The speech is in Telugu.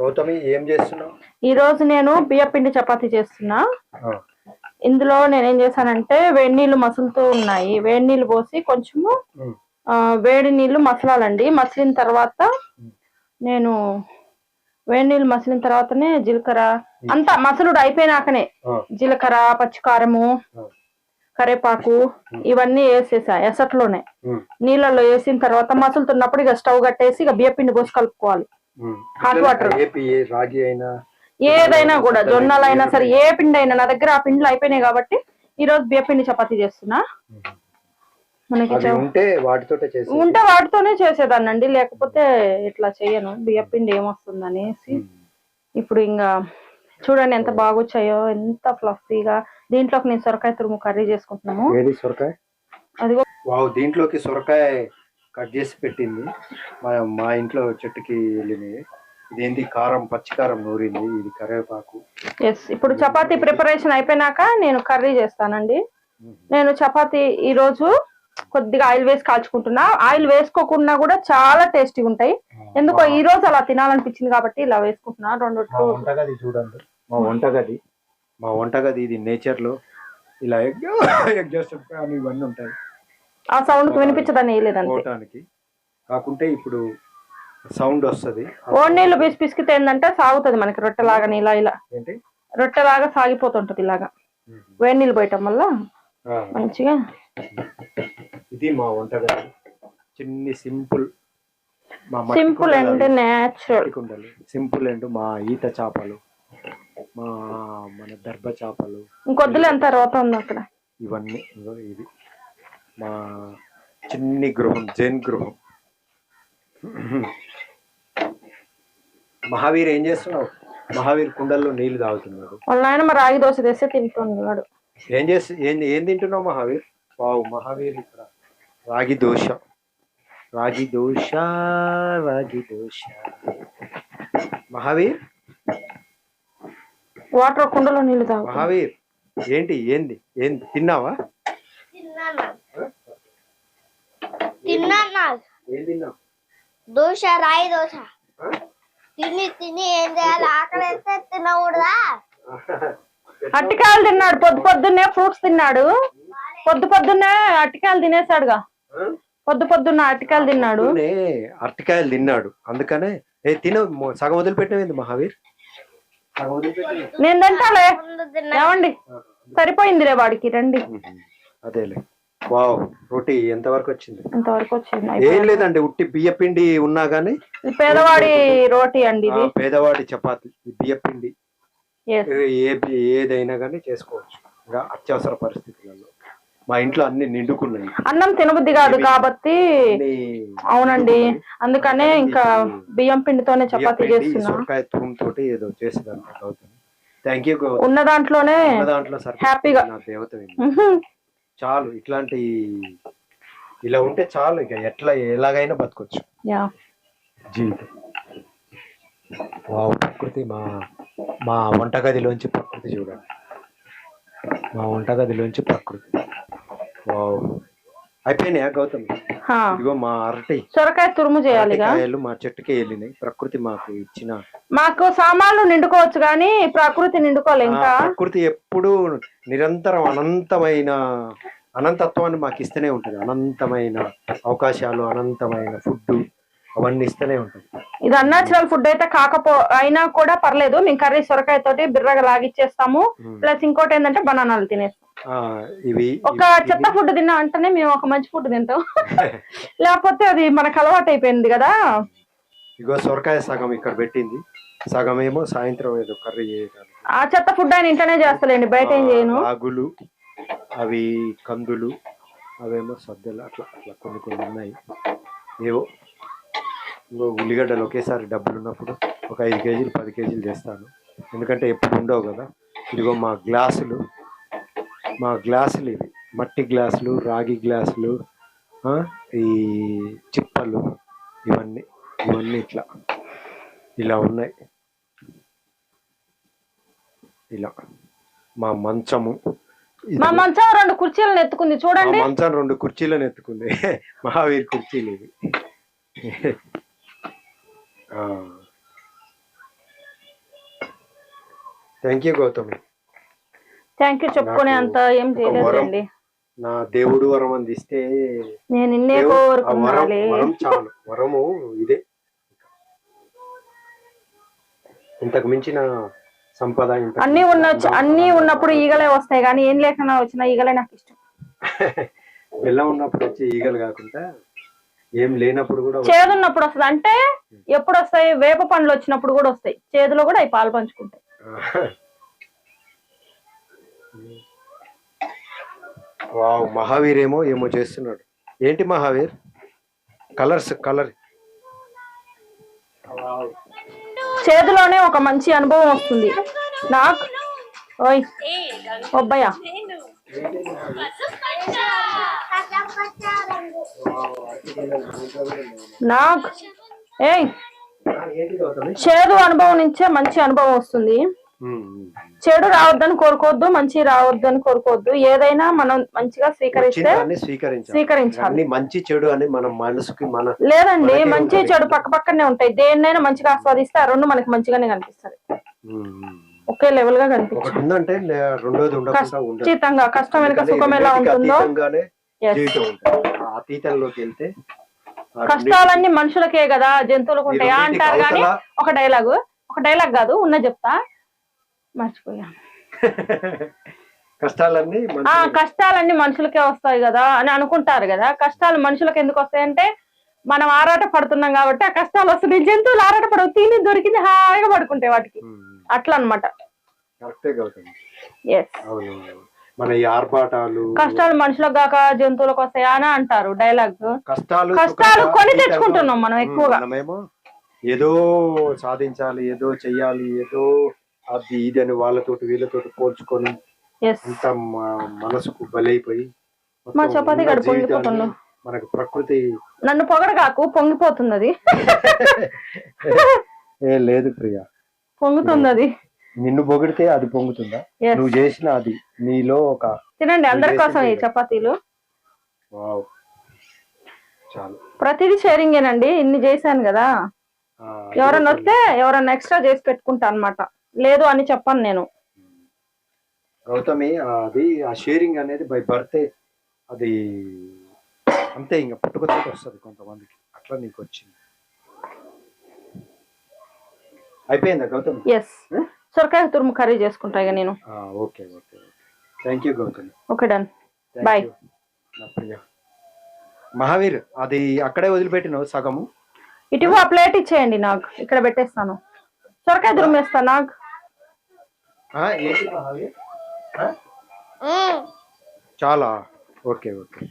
గౌతమి ఏం చేస్తున్నావు? ఈ రోజు నేను బియ్యపిండి చపాతీ చేస్తున్నా. ఇందులో నేనేం చేశానంటే వేడి నీళ్ళు మసులుతూ ఉన్నాయి. వేడి నీళ్ళు పోసి కొంచెము వేడి నీళ్ళు మసలాలండి. మసిలిన తర్వాత నేను వేడి నీళ్ళు మసిలిన తర్వాతనే జీలకర్ర అంతా మసలుడు అయిపోయినాకనే జీలకర్ర పచ్చికారము కరేపాకు ఇవన్నీ వేసేసా ఎసట్లోనే. ఉమ్, నీళ్ళలో వేసిన తర్వాత మసులుతున్నప్పుడు ఇక స్టవ్ కట్టేసి ఇక బియ్యపిండి పోసి కలుపుకోవాలి. హాట్ వాటర్ రాగి అయినా ఏదైనా కూడా జొన్నలైనా సరే ఏ పిండి అయినా నా దగ్గర ఆ పిండిలు అయిపోయినాయి కాబట్టి ఈ రోజు బియ్యపిండి చపాతీ చేస్తున్నా. మనకి ఉంటే వాటితోనే చేసేదాన్నండి లేకపోతే ఇట్లా చేయను. బియ్యపిండి ఏమొస్తుంది అనేసి ఇప్పుడు ఇంకా చూడండి ఎంత బాగొచ్చాయో ఎంత ఫ్లఫీగా. దీంట్లోకి నేను సొరకాయ తురుము కర్రీ చేసుకుంటున్నాము. అదిగో. దీంట్లోకి సొరకాయ కట్ చేసి పెట్టింది. మా మా ఇంట్లో చెట్టుకి వెళ్ళినాయి ఇదేంటి కారం పచ్చి కారం నూరింది. ఇది కరివేపాకు. ఎస్ ఇప్పుడు చపాతీ ప్రిపరేషన్ అయిపోయినాక నేను కర్రీ చేస్తానండి. నేను చపాతీ ఈ రోజు కొద్దిగా ఆయిల్ వేసి కాల్చుకుంటున్నా. ఆయిల్ వేసుకోకుండా కూడా చాలా టేస్టీగా ఉంటాయి. ఎందుకో ఈ రోజు అలా తినాలనిపించింది కాబట్టి ఇలా వేసుకుంటున్నా. రెండు వంటగది చూడండి. మా వంటగది. మా వంటగది ఇది నేచర్లో ఇలా ఎగ్ ఎగ్జాస్ట్ ఫ్యాన్ ఇవన్నీ ఉంటాయి. ఆ సౌండ్ వినిపించదని వేయలేదండి కాకుంటే ఇప్పుడు సౌండ్ వస్తది. ఓడి నీళ్ళు పిసి పిసికితే ఏంటంటే సాగుతుంది మనకి రొట్టెలాగా ఇలా ఇలా. రొట్టెలాగా సాగిపోతుంటది ఇలాగా. వేడి నీళ్ళు పోయటం వల్ల మంచిగా. ఇది మా వంటగది. చిన్ని simple. Simple and natural simple and మా ఈత చేపలు. మా మన దర్భ చేపలు. ఇంకొద్దులు ఎంత రోత ఉంది అక్కడ. ఇవన్నీ ఇది. మా చిన్ని గృహం జైన్ గృహం. మహావీర్ ఏం చేస్తున్నావు? మహావీర్ కుండల్లో నీళ్ళు తాగుతున్నాడు. వాళ్ళ నాయన మరి రాగి దోశ తెస్తే తింటున్నాడు. ఏం చేసి ఏం ఏం తింటున్నావు మహావీర్? వావ్ మహావీర్ ఇక్కడ. రాగి దోశ. రాగి దోశ రాగి దోశ. మహావీర్? వాటర్ కుండలో నీళ్ళు తాగు మహావీర్ ఏంటి ఏంది ఏంది తిన్నావా తిన్నాను తిన్నాను ఏం తిన్నావు? దోశ రాయి దోశ. తిని తిని ఏం చేయాలి? ఆకలి వేస్తే తినకూడదా? అట్టికాయలు తిన్నాడు పొద్దు పొద్దున్నే ఫ్రూట్స్ తిన్నాడు. పొద్దు పొద్దున్నే అట్టికాయలు తినేసాడుగా పొద్దు పొద్దున్న అట్టికాయలు తిన్నాడు. అరటికాయలు తిన్నాడు. అందుకనే ఏ తిన సగం వదిలిపెట్టినవింది మహావీర్? సగం వదిలిపెట్టినవి. నేను తింటాలే. ఏమండి? సరిపోయిందిలే వాడికి రండి. అదేలే. వావ్ రోటీ ఎంత వరకు వచ్చింది? ఇంతవరకు వచ్చింది? ఏం లేదండి ఉట్టి బియ్య పిండి ఉన్నా గానీ పేదవాడి రోటీ అండి ఇది. పేదవాడి చపాతి ఈ బియ్య పిండి. Yes. ఏ ఏదైనా కానీ చేసుకోవచ్చు. ఇంకా అత్యవసర పరిస్థితులలో. మా ఇంట్లో అన్ని నిండుకున్నాయి. అన్నం తినబుద్ధి కాదు కాబట్టి అవునండి. అందుకనే ఇంకా బియ్యం పిండితోనే చపాతీ చేస్తున్నా. తోటి ఏదో చేసేదాన్ని థ్యాంక్ యూ ఉన్న దాంట్లోనే దాంట్లో హ్యాపీగా. దేవత. చాలు ఇట్లాంటి ఇలా ఉంటే చాలు ఇక. ఎట్లా ఎలాగైనా బతకొచ్చు. యా. జీవితం. వావ్ ప్రకృతి మా మా వంటగదిలోంచి ప్రకృతి చూడండి. మా వంటగదిలోంచి ప్రకృతి. వావ్. అయిపోయినాయా గౌతమ్? హా. ఇదిగో మా అరటి సొరకాయ తురుము అరటికాయలు మా చెట్టుకే వెళ్ళినాయి. ప్రకృతి మాకు ఇచ్చిన మాకు సామాన్లు నిండుకోవచ్చు కానీ ప్రకృతి నిండుకోలే ఆ ఇంకా. ప్రకృతి ఎప్పుడూ నిరంతరం అనంతమైన అనంతత్వాన్ని మాకు ఇస్తూనే ఉంటుంది. అనంతమైన అవకాశాలు అనంతమైన ఫుడ్ అవన్నీ ఇస్తూనే ఉంటుంది. ఇది అన్నాచురల్ ఫుడ్ అయితే కాకపో అయినా కూడా పర్లేదు. మేము కర్రీ సొరకాయ తోటి బిర్రగా లాగిచ్చేస్తాము. ప్లస్ ఇంకోటి ఏంటంటే బనానాలు తినేస్తాం. ఇవి ఒక చెత్త ఫుడ్ తిన్నా అంటేనే మేము ఒక మంచి ఫుడ్ తింటాం. లేకపోతే అది మనకు అలవాటు అయిపోయింది కదా. ఇగో సొరకాయ సగం ఇక్కడ పెట్టింది. సగం ఏమో సాయంత్రం ఏదో కర్రీ చేయడానికి. ఆ చెత్త ఫుడ్ ఆయన ఇంటనే చేస్తలేండి బయట ఏం చేయను. రాగులు అవి కందులు అవేమో సద్దలు అట్లా అట్లా కొన్ని కొన్ని ఉన్నాయి. ఏవో ఇంకో ఉల్లిగడ్డలు ఒకేసారి డబ్బులు ఉన్నప్పుడు ఒక ఐదు కేజీలు పది కేజీలు చేస్తాను ఎందుకంటే ఎప్పుడు ఉండవు కదా. ఇదిగో మా గ్లాసులు మా గ్లాసులు ఇవి. మట్టి గ్లాసులు రాగి గ్లాసులు ఈ చిప్పలు ఇవన్నీ ఇవన్నీ ఇట్లా ఇలా ఉన్నాయి. ఇలా. మా మంచము. మా మంచం రెండు కుర్చీలను ఎత్తుకుంది మా చూడండి. మంచం రెండు కుర్చీలను ఎత్తుకుంది. మహావీర్ కుర్చీలు ఇవి. Thank you Gautami. Thank you చెప్పుకునే అంత ఏం చేయలేదండి నా దేవుడు వరం అందిస్తే నేను ఇన్నే వరం చాలు. వరము ఇదే. ఇంతకు మించిన సంపద అన్ని ఉన్న అన్ని ఉన్నప్పుడు ఈగలే వస్తాయి కానీ ఏం లేకుండా వచ్చిన ఈగలే నాకు ఇష్టం. బెల్లం ఉన్నప్పుడు వచ్చి ఈగలు కాకుండా ఏం లేనప్పుడు కూడా చేదు ఉన్నప్పుడు వస్తుంది. అంటే ఎప్పుడు వస్తాయి? వేప పండ్లు వచ్చినప్పుడు కూడా వస్తాయి. చేదులో కూడా అవి పాలు పంచుకుంటాయి. వావ్ మహావీర్ ఏమో ఏమో చేస్తున్నాడు. ఏంటి మహావీర్? Colours colour. చేతిలోనే ఒక మంచి అనుభవం వస్తుంది. నాకు ఓయ్ ఒబ్బయ్య. నాకు ఏయ్ చేదు అనుభవం నుంచే మంచి అనుభవం వస్తుంది. చెడు రావద్దని కోరుకోవద్దు మంచి రావద్దని కోరుకోవద్దు. ఏదైనా మనం మంచిగా స్వీకరిస్తే స్వీకరించాలి. మంచి చెడు అని మన మనసుకి మన లేదండి మంచి. చెడు పక్క పక్కనే ఉంటాయి. దేన్నైనా మంచిగా ఆస్వాదిస్తే ఆ రెండు మనకి మంచిగానే కనిపిస్తుంది. ఒకే లెవెల్గా ఖచ్చితంగా కష్టం వెనుక సుఖం ఎలా ఉంటుందో? అతీతంలోకి వెళ్తే కష్టాలన్నీ మనుషులకే కదా జంతువులకు ఉంటాయా. అంటారు కానీ ఒక డైలాగు ఒక డైలాగ్ కాదు ఉన్న చెప్తా. మర్చిపోయాను కష్టాలన్నీ ఆ కష్టాలన్నీ మనుషులకే వస్తాయి కదా అని అనుకుంటారు కదా. కష్టాలు మనుషులకు ఎందుకు వస్తాయంటే మనం ఆరాట పడుతున్నాం కాబట్టి ఆ కష్టాలు వస్తున్నాయి జంతువులు ఆరాట పడవు తిని దొరికింది హాయిగా పడుకుంటాయి వాటికి. అట్లా అవును మన ఈ ఆర్భాటాలు కష్టాలు మనుషులకు కాక జంతువులకు వస్తాయా అని అంటారు డైలాగ్. కష్టాలు కష్టాలు కొని తెచ్చుకుంటున్నాం మనం ఎక్కువగా. ఏదో సాధించాలి ఏదో చెయ్యాలి ఏదో అది ఇది అని వాళ్ళతోటి వీళ్ళతోటి పోల్చుకొని అంత మ- మనసుకు బలైపోయి మా చపాతీ ఉన్న గడు జీవితాన్ని పొంగిపోతుండు. మనకు ప్రకృతి నన్ను పొగడగాకు పొంగిపోతుంది అది ఏ లేదు ప్రియ. పొంగుతుంది అది. నిన్ను పొగిడితే అది పొంగుతుందా. నువ్వు చేసిన అది నీలో ఒక తినండి అందరి కోసం ఈ. చపాతీలు. ప్రతిదీ షేరింగేనండి ఇన్ని చేశాను కదా. ఎవరన్నా వస్తే ఎవరన్నా ఎక్స్ట్రా చేసి పెట్టుకుంటా అన్నమాట. లేదు అని చెప్పను నేను. గౌతమి అది ఆ షేరింగ్ అనేది బై బర్తే అది అంతే ఇంకా పుట్టుకొచ్చి వస్తుంది కొంతమందికి. అట్లా నీకు వచ్చింది. అయిపోయిందా గౌతమి? ఎస్ సొరకాయ తురుము కర్రీ చేసుకుంటా ఇక నేను. Okay okay thank you Gautami. Okay done. Priya. Mahavir అది అక్కడే వదిలిపెట్టినావు సగము? ఇటు ఆ ప్లేట్ ఇచ్చేయండి నాకు ఇక్కడ పెట్టేస్తాను. సొరకాయ తురుము వేస్తా నాకు ఏంటి మహావీర్ ఆ? ఉమ్. చాలా ఓకే ఓకే